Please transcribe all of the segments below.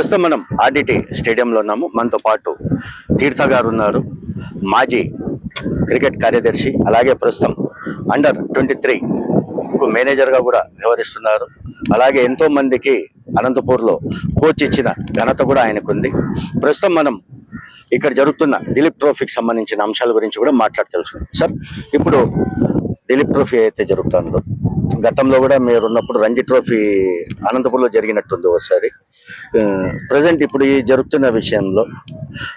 ప్రస్తుతం మనం ఆర్డిటి స్టేడియంలో ఉన్నాము. మనతో పాటు తీర్థ గారు ఉన్నారు. మాజీ క్రికెట్ కార్యదర్శి అలాగే ప్రస్తుతం అండర్ ట్వంటీ త్రీ మేనేజర్గా కూడా వ్యవహరిస్తున్నారు. అలాగే ఎంతో మందికి అనంతపూర్లో కోచ్ ఇచ్చిన ఘనత కూడా ఆయనకుంది. ప్రస్తుతం మనం ఇక్కడ జరుగుతున్న దిలీప్ ట్రోఫీకి సంబంధించిన అంశాల గురించి కూడా మాట్లాడి సార్ ఇప్పుడు దిలీప్ ట్రోఫీ అయితే జరుగుతుందో గతంలో కూడా మీరు ఉన్నప్పుడు రంజీ ట్రోఫీ అనంతపూర్లో జరిగినట్టుంది ఒకసారి ప్రజెంట్ ఇప్పుడు ఈ జరుగుతున్న విషయంలో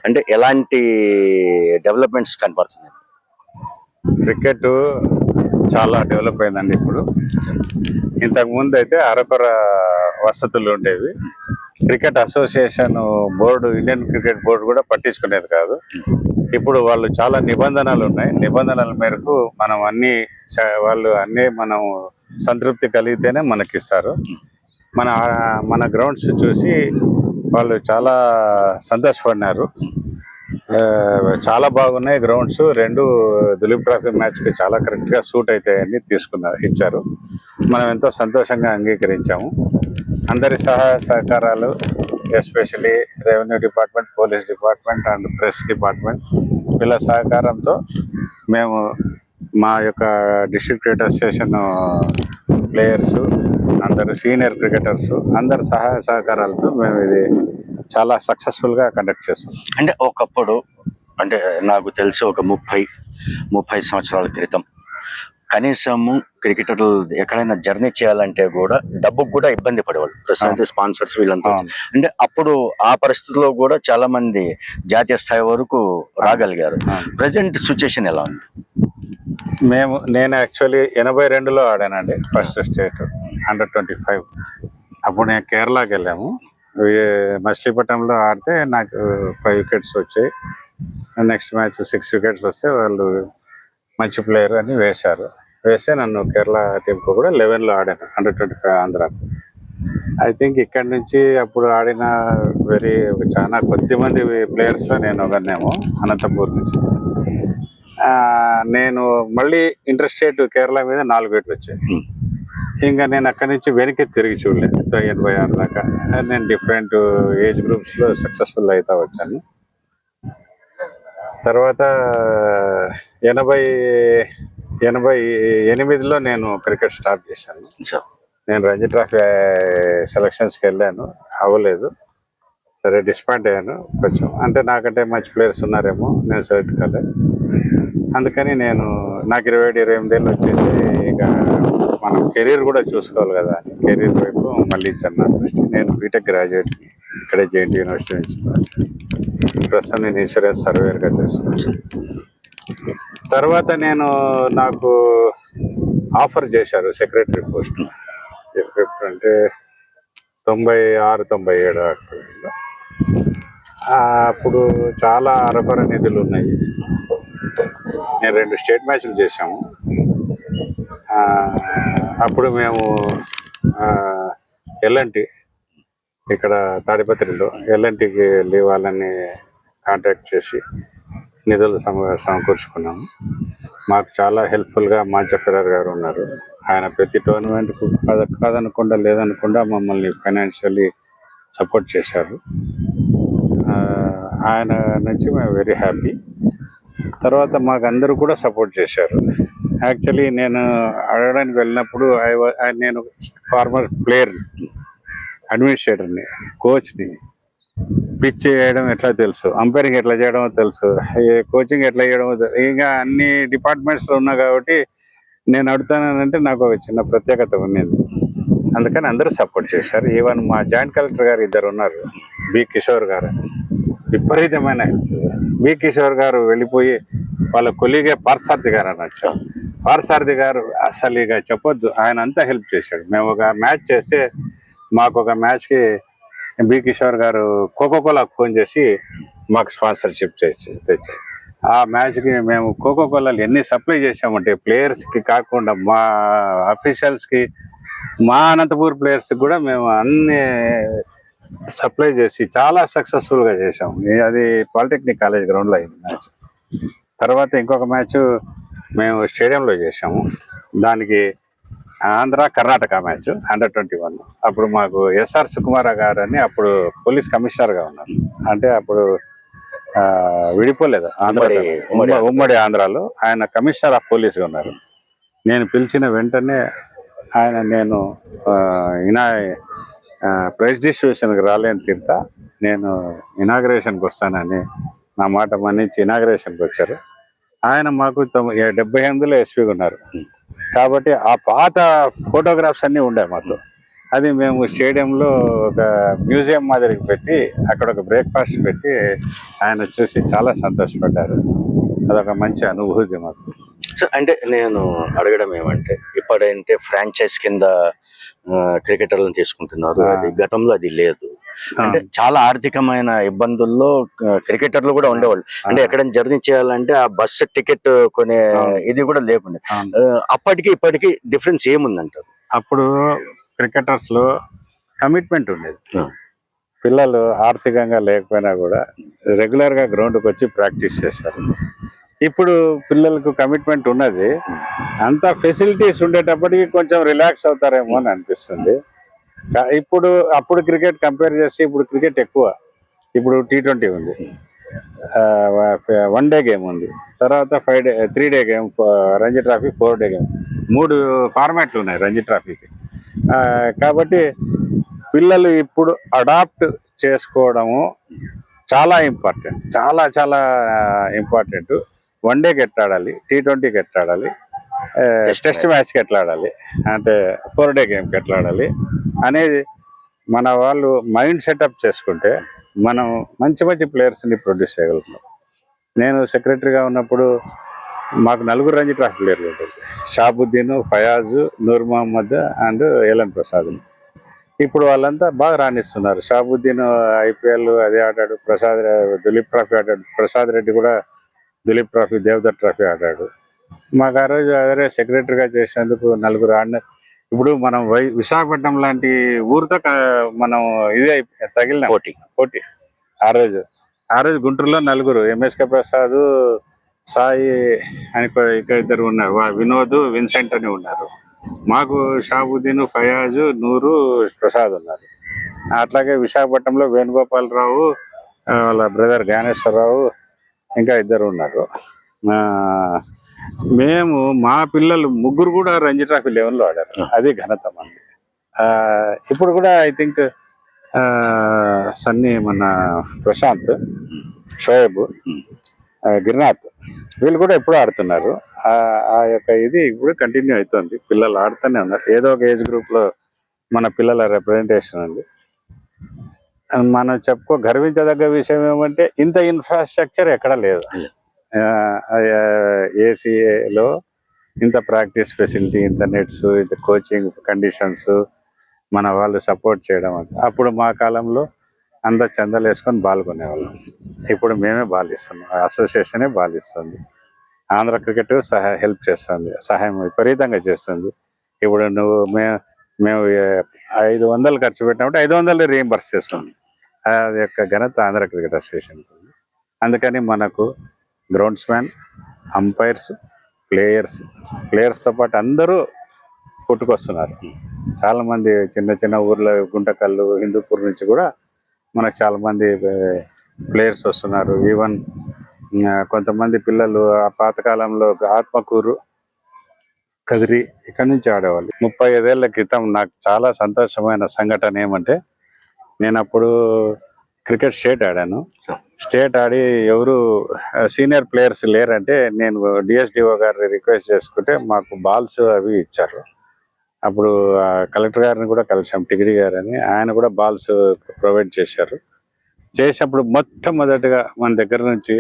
అంటే ఎలాంటి డెవలప్మెంట్స్ కనపడుతున్నాయి క్రికెట్ చాలా డెవలప్ అయిందండి ఇప్పుడు. ఇంతకుముందు అయితే అరకొర వసతులు ఉండేవి. Cricket association board Indian cricket board కూడా పట్టించుకునేది కాదు. ఇప్పుడు వాళ్ళు చాలా నిబంధనలు ఉన్నాయి. నిబంధనల మేరకు మనం అన్ని వాళ్ళు అన్నీ మనం సంతృప్తి కలిగితేనే మనకి ఇస్తారు మన మన గ్రౌండ్స్ చూసి వాళ్ళు చాలా సంతోషపడినారు. చాలా బాగున్నాయి గ్రౌండ్స్ రెండు దిలీప్ ట్రాఫీ మ్యాచ్కి చాలా కరెక్ట్గా సూట్ అవుతాయని తీసుకున్నారు ఇచ్చారు. మనం ఎంతో సంతోషంగా అంగీకరించాము. అందరి సహాయ సహకారాలు especially revenue department police department and press department వీళ్ళ సహకారంతో మేము మా యొక్క డిస్ట్రిక్ట్ క్రికెట్ అసోసియేషన్ ప్లేయర్స్ అందరు సీనియర్ క్రికెటర్స్ అందరి సహాయ సహకారాలతో మేము ఇది చాలా సక్సెస్ఫుల్గా కండక్ట్ చేస్తాం అంటే ఒకప్పుడు అంటే నాకు తెలిసి ఒక ముప్పై ముప్పై సంవత్సరాల క్రితం కనీసము క్రికెటర్లు ఎక్కడైనా జర్నీ చేయాలంటే కూడా డబ్బుకు కూడా ఇబ్బంది పడేవాళ్ళు. ప్రస్తుతం స్పాన్సర్స్ వీళ్ళంతా. అంటే అప్పుడు ఆ పరిస్థితుల్లో కూడా చాలా మంది జాతీయ స్థాయి వరకు రాగలిగారు. ప్రజెంట్ సిచ్యుయేషన్ ఎలా ఉంది? మేము నేను యాక్చువల్లీ ఎనభై రెండులో ఆడానండి first state under twenty five అప్పుడు నేను కేరళకి వెళ్ళాము. మచిలీపట్నంలో ఆడితే నాకు ఫైవ్ వికెట్స్ వచ్చాయి. నెక్స్ట్ మ్యాచ్ సిక్స్ వికెట్స్ వస్తే వాళ్ళు మంచి ప్లేయర్ అని వేశారు. వేస్తే నన్ను కేరళ టీంకు కూడా లెవెన్లో ఆడాను under twenty five Andhra. I think ఇక్కడ నుంచి అప్పుడు ఆడిన వెరీ చాలా కొద్ది మంది ప్లేయర్స్లో నేను ఒకనేమో అనంతపూర్ నుంచి. నేను మళ్ళీ ఇంటర్ స్టేట్ కేరళ మీద నాలుగు వేట్లు వచ్చాయి. ఇంకా నేను అక్కడి నుంచి వెనక్కి తిరిగి చూడలేదు. ఎనభై ఆరు దాకా. నేను డిఫరెంట్ ఏజ్ గ్రూప్స్లో సక్సెస్ఫుల్ అవుతా వచ్చాను. తర్వాత ఎనభై ఎనభై ఎనిమిదిలో నేను క్రికెట్ స్టార్ట్ చేశాను. నేను రంజీ ట్రాఫీ సెలక్షన్స్కి వెళ్ళాను. అవ్వలేదు. సరే డిస్పాయింట్ అయ్యాను. కొంచెం అంటే నాకంటే మంచి ప్లేయర్స్ ఉన్నారేమో నేను సెలెక్ట్ కాలే. అందుకని నేను నాకు ఇరవై ఏడు ఇరవై ఎనిమిది ఏళ్ళు వచ్చేసి ఇక మనం కెరీర్ కూడా చూసుకోవాలి కదా అని. కెరీర్ వైపు మళ్ళీ ఇచ్చాను నా దృష్టి. నేను బీటెక్ గ్రాడ్యుయేట్ ఇక్కడే జేఎన్టీ యూనివర్సిటీ నుంచి ప్రస్తుతం నేను ఇన్సూరెన్స్ సర్వేయర్గా చేస్తున్నాను తర్వాత నేను నాకు ఆఫర్ చేశారు సెక్రటరీ పోస్ట్ అంటే తొంభై ఆరు తొంభై ఏడు అక్కడ అప్పుడు చాలా అరకొర నిధులు ఉన్నాయి. నేను రెండు స్టేట్ మ్యాచ్లు చేశాము. అప్పుడు మేము ఎల్ఎన్టీ ఇక్కడ తాడిపత్రిలో ఎల్ఎన్టీకి వెళ్ళి వాళ్ళని కాంటాక్ట్ చేసి నిధులు సమ సమకూర్చుకున్నాము. మాకు చాలా హెల్ప్ఫుల్గా మాచక్కరారు గారు ఉన్నారు. ఆయన ప్రతి టోర్నమెంట్కు కాదనకుండా లేదనకుండా మమ్మల్ని ఫైనాన్షియల్లీ సపోర్ట్ చేశారు. ఆయన నుంచి మేము వెరీ హ్యాపీ తర్వాత మాకు అందరూ కూడా సపోర్ట్ చేశారు. యాక్చువల్లీ నేను అడగడానికి వెళ్ళినప్పుడు ఐ wa- నేను ఫార్మర్ ప్లేయర్ అడ్మినిస్ట్రేటర్ని కోచ్ని పిచ్ చేయడం ఎట్లా తెలుసు? అంపైరింగ్ ఎట్లా చేయడమో తెలుసు. కోచింగ్ ఎట్లా చేయడమో తెలుసు ఇంకా అన్ని డిపార్ట్మెంట్స్లో ఉన్నా కాబట్టి నేను అడుగుతానంటే నాకు ఒక చిన్న ప్రత్యేకత ఉన్నది. అందుకని అందరూ సపోర్ట్ చేశారు. ఈవెన్ మా జాయింట్ కలెక్టర్ గారు ఇద్దరు ఉన్నారు. బి కిషోర్ గారు. విపరీతమైన బి కిషోర్ గారు వెళ్ళిపోయి వాళ్ళ కొలీగే పార్సార్థి గారు అని వచ్చారు. గారు అసలు ఇక చెప్పొద్దు ఆయన అంతా హెల్ప్ చేశాడు. మేము ఒక మ్యాచ్ చేస్తే మాకు ఒక మ్యాచ్కి బి కిషోర్ గారు కోకో కోలాకు ఫోన్ చేసి మాకు స్పాన్సర్షిప్ చేసి తెచ్చారు. ఆ మ్యాచ్కి మేము కోకోకోలాలు ఎన్ని సప్లై చేసామంటే ప్లేయర్స్కి కాకుండా మా అఫీషియల్స్కి మా అనంతపూర్ ప్లేయర్స్కి కూడా మేము అన్ని సప్లై చేసి చాలా సక్సెస్ఫుల్గా చేసాం అది పాలిటెక్నిక్ కాలేజ్ గ్రౌండ్లో అయింది మ్యాచ్. తర్వాత ఇంకొక మ్యాచ్ మేము స్టేడియంలో చేసాము దానికి Andhra Karnataka match under twenty one అప్పుడు మాకు ఎస్ఆర్ సుకుమార గారు అని అప్పుడు పోలీస్ కమిషనర్గా ఉన్నారు. అంటే అప్పుడు విడిపోలేదు ఆంధ్ర ఉమ్మడి- ఆంధ్రాలో ఆయన కమిషనర్ ఆఫ్ పోలీస్గా ఉన్నారు. నేను పిలిచిన వెంటనే ఆయన నేను ఇనా ప్రైజ్ డిస్ట్రిబ్యూషన్కి రాలేని తీర్థ నేను ఇనాగ్రేషన్కి వస్తానని నా మాట మన్నించి ఇనాగ్రేషన్కి వచ్చారు. ఆయన మాకు డెబ్బై ఎనిమిదిలో ఎస్పీగా ఉన్నారు. కాబట్టి ఆ పాత ఫోటోగ్రాఫ్స్ అన్నీ ఉండే మాతో. అది మేము స్టేడియంలో ఒక మ్యూజియం మాదిరికి పెట్టి అక్కడ ఒక బ్రేక్ఫాస్ట్ పెట్టి ఆయన చూసి చాలా సంతోషపడ్డారు. అదొక మంచి అనుభూతి మాకు. సో అంటే నేను అడగడం ఏమంటే ఇప్పుడంటే ఫ్రాంచైజ్ కింద క్రికెటర్లను తీసుకుంటున్నారు. అది గతంలో అది లేదు. అంటే చాలా ఆర్థికమైన ఇబ్బందుల్లో క్రికెటర్లు కూడా ఉండేవాళ్ళు. అంటే ఎక్కడైనా జర్నీ చేయాలంటే ఆ బస్సు టికెట్ కొనే. ఇది కూడా లేకుండా. అప్పటికి ఇప్పటికి డిఫరెన్స్ ఏముందంటారు? అప్పుడు క్రికెటర్స్లో కమిట్మెంట్ ఉండేది. పిల్లలు ఆర్థికంగా లేకపోయినా కూడా రెగ్యులర్గా గ్రౌండ్కి వచ్చి ప్రాక్టీస్ చేశారు. ఇప్పుడు పిల్లలకు కమిట్మెంట్ ఉన్నది. అంత ఫెసిలిటీస్ ఉండేటప్పటికి కొంచెం రిలాక్స్ అవుతారేమో అని అనిపిస్తుంది. ఇప్పుడు అప్పుడు క్రికెట్ కంపేర్ చేస్తే ఇప్పుడు క్రికెట్ ఎక్కువ. ఇప్పుడు టీ ట్వంటీ ఉంది. వన్ డే గేమ్ ఉంది. తర్వాత five day three day game Ranji trophy four day game మూడు ఫార్మాట్లు ఉన్నాయి రంజీ ట్రాఫీకి. కాబట్టి పిల్లలు ఇప్పుడు అడాప్ట్ చేసుకోవడము చాలా ఇంపార్టెంట్ చాలా చాలా ఇంపార్టెంట్ వన్ డేకి ఎట్లా ఆడాలి? టీ ట్వంటీకి ఎట్లా ఆడాలి? టెస్ట్ మ్యాచ్కి ఎట్లా ఆడాలి? అంటే ఫోర్ డే గేమ్కి ఎట్లా ఆడాలి? అనేది మన వాళ్ళు మైండ్ సెటప్ చేసుకుంటే మనం మంచి మంచి ప్లేయర్స్ని ప్రొడ్యూస్ చేయగలుగుతాం. నేను సెక్రటరీగా ఉన్నప్పుడు మాకు నలుగురు రంజీ ట్రాఫీ ప్లేయర్లు ఉంటుంది షాబుద్దీన్ ఫయాజ్ నూర్ మహమ్మద్ అండ్ ఏలన్ ప్రసాద్ ఇప్పుడు వాళ్ళంతా బాగా రాణిస్తున్నారు. షాబుద్దీన్ ఐపీఎల్ అదే ఆడాడు ప్రసాద్ దిలీప్ ట్రాఫీ ఆడాడు ప్రసాద్ రెడ్డి కూడా దిలీప్ ట్రాఫీ దేవదత్ ట్రాఫీ ఆడాడు. మాకు ఆ రోజు అదే సెక్రటరీగా చేసేందుకు నలుగురు ఆడిన ఇప్పుడు మనం వై విశాఖపట్నం లాంటి ఊరితో మనం ఇదే తగిలిన. పోటీ. పోటీ. ఆ రోజు. ఆ రోజు గుంటూరులో నలుగురు ఎంఎస్కే ప్రసాద్ సాయి అని ఇంకా ఇద్దరు ఉన్నారు. వినోద్ విన్సెంట్ అని ఉన్నారు. మాకు షాబుద్దీన్ ఫయాజ్ నూరు ప్రసాద్ ఉన్నారు. అట్లాగే విశాఖపట్నంలో వేణుగోపాలరావు వాళ్ళ బ్రదర్ జ్ఞానేశ్వరరావు ఇంకా ఇద్దరు ఉన్నారు. మేము మా పిల్లలు ముగ్గురు కూడా రంజీ ట్రాఫీ లెవెన్లో ఆడారు. అది ఘనత మంది. ఇప్పుడు కూడా ఐ థింక్ సన్నీ మన ప్రశాంత్ షోయబ్ గిరినాథ్ వీళ్ళు కూడా ఎప్పుడు ఆడుతున్నారు. ఆ యొక్క ఇది ఇప్పుడు కంటిన్యూ అవుతుంది. పిల్లలు ఆడుతూనే ఉన్నారు. ఏదో ఒక ఏజ్ గ్రూప్లో మన పిల్లల రిప్రజెంటేషన్ ఉంది మనం చెప్పుకో గర్వించదగ్గ విషయం ఏమంటే ఇంత ఇన్ఫ్రాస్ట్రక్చర్ ఎక్కడ లేదు. ఏసీఏలో ఇంత ప్రాక్టీస్ ఫెసిలిటీ ఇంత నెట్స్ ఇంత కోచింగ్ కండిషన్స్ మన వాళ్ళు సపోర్ట్ చేయడం అంత. అప్పుడు మా కాలంలో అంతా చందాలు వేసుకొని బాల్ కొనేవాళ్ళం ఇప్పుడు మేమే బాల్ ఇస్తున్నాం అసోసియేషనే బాల్ ఇస్తుంది ఆంధ్ర క్రికెట్ సహాయ హెల్ప్ చేస్తుంది. సహాయం విపరీతంగా చేస్తుంది. ఇప్పుడు నువ్వు మేము మేము ఐదు వందలు ఖర్చు పెట్టినప్పుడు ఐదు వందలు రీఎంబర్స్ చేస్తాం అది యొక్క ఘనత ఆంధ్ర క్రికెట్ అసోసియేషన్ అందుకని మనకు గ్రౌండ్స్ మ్యాన్ అంపైర్స్ ప్లేయర్స్ ప్లేయర్స్తో పాటు అందరూ పుట్టుకొస్తున్నారు. చాలా మంది చిన్న చిన్న ఊర్లో గుంటకల్లు హిందూపూర్ నుంచి కూడా మనకు చాలా మంది ప్లేయర్స్ వస్తున్నారు. ఈవెన్ కొంతమంది పిల్లలు ఆ పాతకాలంలో ఆత్మకూరు కదిరి ఇక్కడ నుంచి ఆడేవాళ్ళు. ముప్పై ఐదేళ్ళ క్రితం నాకు చాలా సంతోషమైన సంఘటన ఏమంటే నేను అప్పుడు క్రికెట్ స్టేట్ ఆడాను. స్టేట్ ఆడి ఎవరు సీనియర్ ప్లేయర్స్ లేరంటే నేను డిఎస్డిఓ గారిని రిక్వెస్ట్ చేసుకుంటే మాకు బాల్స్ అవి ఇచ్చారు. అప్పుడు కలెక్టర్ గారిని కూడా కలిసాం టిగిడి గారని. ఆయన కూడా బాల్స్ ప్రొవైడ్ చేశారు. చేసినప్పుడు మొట్టమొదటిగా మన దగ్గర నుంచి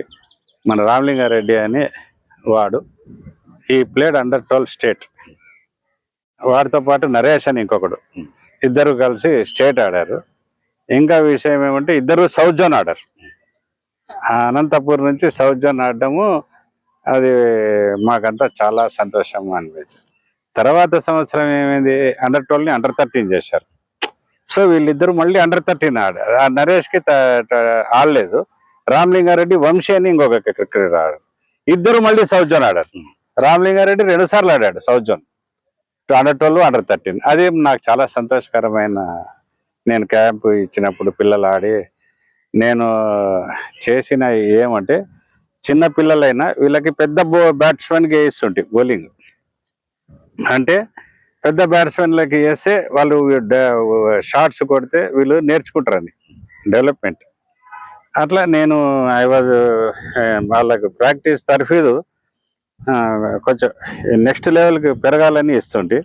మన రామలింగారెడ్డి అని వాడు ఈ ప్లేడ్ అండర్ ట్వెల్వ్ స్టేట్. వాడితో పాటు నరేష్ అని ఇంకొకడు. ఇద్దరు కలిసి స్టేట్ ఆడారు. ఇంకా విషయం ఏమంటే ఇద్దరు సౌత్ జోన్ ఆడారు అనంతపూర్ నుంచి సౌత్ జోన్ ఆడడము అది మాకంతా చాలా సంతోషం అనిపించింది. తర్వాత సంవత్సరం ఏమైంది? అండర్ ట్వెల్వ్ని అండర్ థర్టీన్ చేశారు. సో వీళ్ళిద్దరు మళ్ళీ అండర్ థర్టీన్ ఆడారు ఆ నరేష్కి ఆడలేదు. రామలింగారెడ్డి వంశీ అని ఇంకొక క్రికెటర్ ఆడారు. ఇద్దరు మళ్ళీ సౌత్ జోన్ ఆడారు. రామలింగారెడ్డి రెండు సార్లు ఆడాడు south zone under twelve under thirteen అది నాకు చాలా సంతోషకరమైన నేను క్యాంపు ఇచ్చినప్పుడు పిల్లలు ఆడి నేను చేసిన ఏమంటే చిన్న పిల్లలైనా వీళ్ళకి పెద్ద బో బ్యాట్స్మెన్కి వేస్తుంటే బౌలింగ్ అంటే పెద్ద బ్యాట్స్మెన్లకి వేస్తే వాళ్ళు షార్ట్స్ కొడితే వీళ్ళు నేర్చుకుంటారని డెవలప్మెంట్ అట్లా నేను ఐ వాజ్ వాళ్ళకి ప్రాక్టీస్ తర్ఫీదు కొంచెం నెక్స్ట్ లెవెల్కి పెరగాలని ఇస్తుంటే.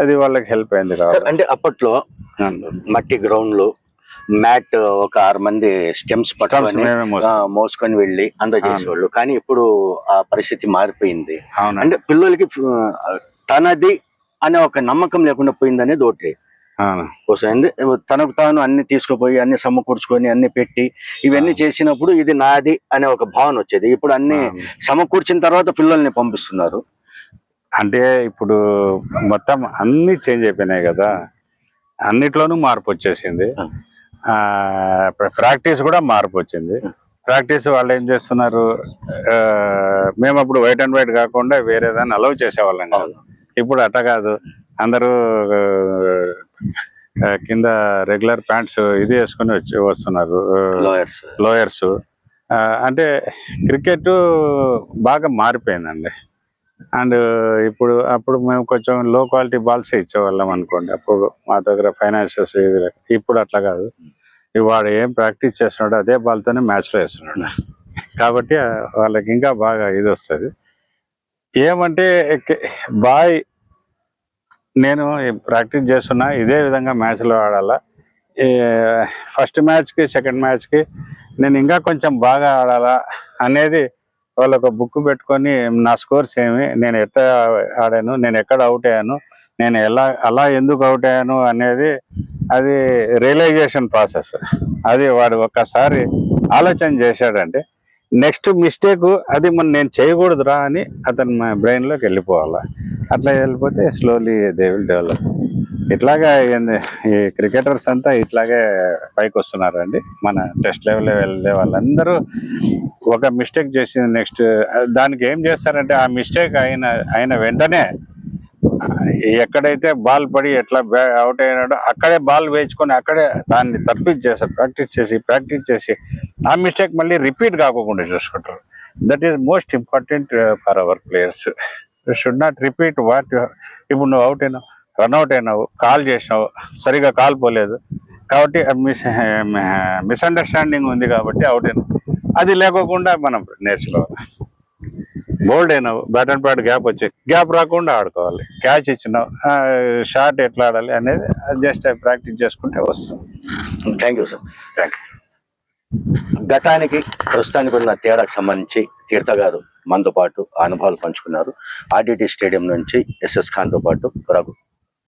అది వాళ్ళకి హెల్ప్ అయింది అంటే అప్పట్లో మట్టి గ్రౌండ్లు మ్యాట్ ఒక ఆరు మంది స్టెమ్స్ పట్టుకొని మోస్తాం. మోసుకొని వెళ్ళి అందజేసేవాళ్ళు. కానీ ఇప్పుడు ఆ పరిస్థితి మారిపోయింది. అంటే పిల్లలకి ఆ, తనది అనే ఒక నమ్మకం లేకుండా పోయిందనేది ఒకటి. ఎందు- తనకు తాను అన్ని తీసుకుపోయి అన్ని సమకూర్చుకొని అన్ని పెట్టి ఇవన్నీ చేసినప్పుడు ఇది నాది అనే ఒక భావన వచ్చేది. ఇప్పుడు అన్ని. సమకూర్చిన తర్వాత పిల్లల్ని పంపిస్తున్నారు. అంటే ఇప్పుడు మొత్తం అన్ని చేంజ్ అయిపోయినాయి కదా. అన్నిట్లోనూ మార్పు వచ్చేసింది. ప్రాక్టీస్ కూడా మార్పు వచ్చింది. ప్రాక్టీస్ వాళ్ళు ఏం చేస్తున్నారు? మేము అప్పుడు వైట్ అండ్ వైట్ కాకుండా వేరే దాన్ని అలౌ చేసేవాళ్ళం కాదు. ఇప్పుడు అట్ట కాదు. అందరూ కింద రెగ్యులర్ ప్యాంట్స్ ఇది వేసుకొని వచ్చి వస్తున్నారు. లాయర్స్ లోయర్స్ అంటే క్రికెట్ బాగా మారిపోయిందండి. అండ్ ఇప్పుడు అప్పుడు మేము కొంచెం లో క్వాలిటీ బాల్స్ ఇచ్చేవాళ్ళం అనుకోండి. అప్పుడు మా దగ్గర ఫైనాన్షియల్స్ ఇప్పుడు అట్లా కాదు. వాడు ఏం ప్రాక్టీస్ చేస్తున్నాడు అదే బాల్తోనే మ్యాచ్లో వేస్తున్నాడు. కాబట్టి వాళ్ళకి ఇంకా బాగా ఇది వస్తుంది. ఏమంటే బాయ్ నేను ప్రాక్టీస్ చేస్తున్నా ఇదే విధంగా మ్యాచ్లో ఆడాలా. ఫస్ట్ మ్యాచ్కి సెకండ్ మ్యాచ్కి నేను ఇంకా కొంచెం బాగా ఆడాలా అనేది వాళ్ళు ఒక బుక్ పెట్టుకొని నా స్కోర్స్ ఏమి? నేను ఎట్లా ఆడాను? నేను ఎక్కడ అవుట్ అయ్యాను? నేను ఎలా అలా ఎందుకు అవుట్ అయ్యాను? అనేది అది రియలైజేషన్ ప్రాసెస్ అది వాడు ఒక్కసారి ఆలోచన చేశాడంటే నెక్స్ట్ మిస్టేక్ అది మనం నేను చేయకూడదురా అని అతను మా బ్రెయిన్లోకి వెళ్ళిపోవాలి. అట్లా వెళ్ళిపోతే స్లోలీ దే విల్ డెవలప్ ఇట్లాగా ఈ క్రికెటర్స్ అంతా ఇట్లాగే పైకి వస్తున్నారండి మన టెస్ట్ లెవెల్లో వెళ్ళే వాళ్ళందరూ ఒక మిస్టేక్ చేసింది నెక్స్ట్ దానికి ఏం చేస్తారంటే ఆ మిస్టేక్ అయిన అయిన వెంటనే ఎక్కడైతే బాల్ పడి ఎట్లా అవుట్ అయినాడో అక్కడే బాల్ వేయించుకొని అక్కడే దాన్ని తర్ఫీజ్ చేస్తారు ప్రాక్టీస్ చేసి ప్రాక్టీస్ చేసి ఆ మిస్టేక్ మళ్ళీ రిపీట్ కాకుండా చూసుకుంటారు. That is most important for our players should not repeat what ఇప్పుడు నువ్వు అవుట్ అయినావు. రన్అట్ అయినావు కాల్ చేసినావు సరిగా కాల్ పోలేదు. కాబట్టి మిస్ మిస్అండర్స్టాండింగ్ ఉంది కాబట్టి అవుట్ అయినావు. అది లేకోకుండా మనం నేర్చుకోవాలి. బోల్డ్ అయినావు బ్యాట్ అండ్ ప్యాడ్ గ్యాప్ వచ్చి గ్యాప్ రాకుండా ఆడుకోవాలి. క్యాచ్ ఇచ్చినావు షార్ట్ ఎట్లా ఆడాలి అనేది జస్ట్ ప్రాక్టీస్ చేసుకుంటే వస్తుంది. థ్యాంక్ యూ సార్ థ్యాంక్ గతానికి ప్రస్తుతానికి ఉన్న తేడాకు సంబంధించి తీర్థ గారు మనతో పాటు అనుభవాలు పంచుకున్నారు. ఆర్డిటి స్టేడియం నుంచి ఎస్ఎస్ ఖాన్తో పాటు రఘు.